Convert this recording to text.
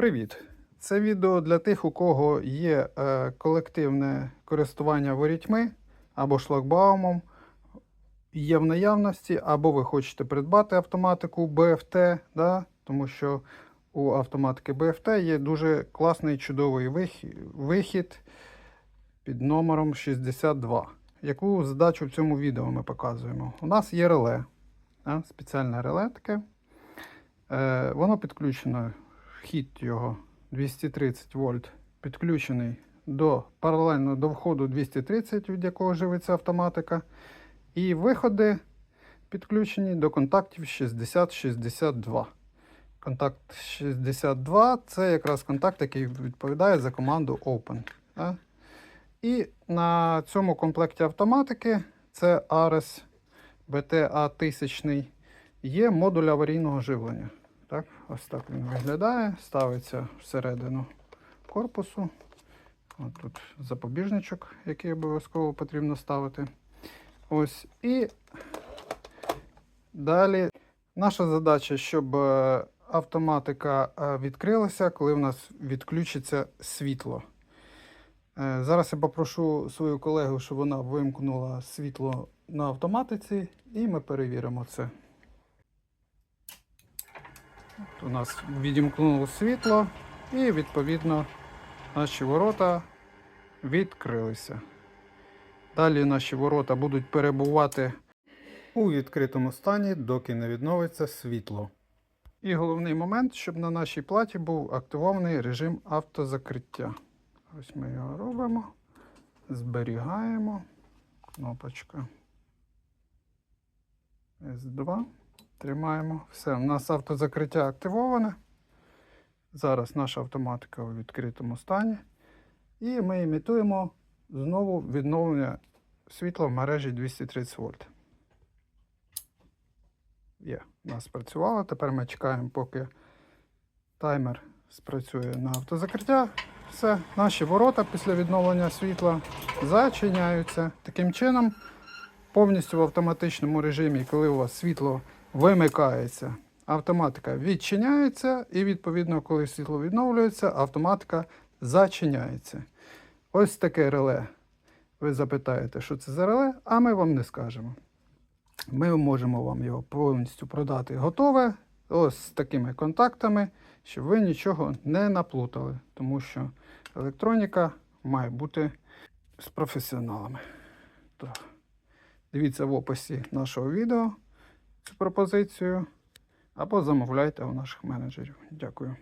Привіт! Це відео для тих, у кого є е, колективне користування ворітьми або шлагбаумом, є в наявності, або ви хочете придбати автоматику BFT, да? тому що у автоматики BFT є дуже класний чудовий вихід під номером 62. Яку задачу в цьому відео ми показуємо? У нас є реле, да? спеціальне реле таке. Е, воно підключено, вхід його 230 вольт, підключений до паралельно до входу 230, від якого живиться автоматика. І виходи підключені до контактів 60-62. Контакт 62 це якраз контакт, який відповідає за команду Open. Да? І на цьому комплекті автоматики це Ares BTA 1000 є модуль аварійного живлення. Так, ось так він виглядає, ставиться всередину корпусу. От тут запобіжничок, який обов'язково потрібно ставити. Ось і далі наша задача, щоб е, автоматика е, відкрилася, коли в нас відключиться світло. Е, Зараз я попрошу свою колегу, щоб вона вимкнула світло на автоматиці, і ми перевіримо це. У нас відімкнуло світло, і відповідно наші ворота відкрилися. Далі наші ворота будуть перебувати у відкритому стані, доки не відновиться світло. І головний момент, щоб на нашій платі був активований режим автозакриття. Ось ми його робимо, зберігаємо. Кнопочка S2. Тримаємо. Все, у нас автозакриття активоване. Зараз наша автоматика у відкритому стані. І ми імітуємо знову відновлення світла в мережі 230 вольт. Є, у нас спрацювало. Тепер ми чекаємо, поки таймер спрацює на автозакриття. Все, наші ворота після відновлення світла зачиняються. Таким чином, повністю в автоматичному режимі, коли у вас світло вимикається, автоматика відчиняється, і, відповідно, коли світло відновлюється, автоматика зачиняється. Ось таке реле. Ви запитаєте, що це за реле, а ми вам не скажемо. Ми можемо вам його повністю продати готове, ось з такими контактами, щоб ви нічого не наплутали, тому що електроніка має бути з професіоналами. Так. Дивіться в описі нашого відео пропозицію або замовляйте у наших менеджерів. Дякую.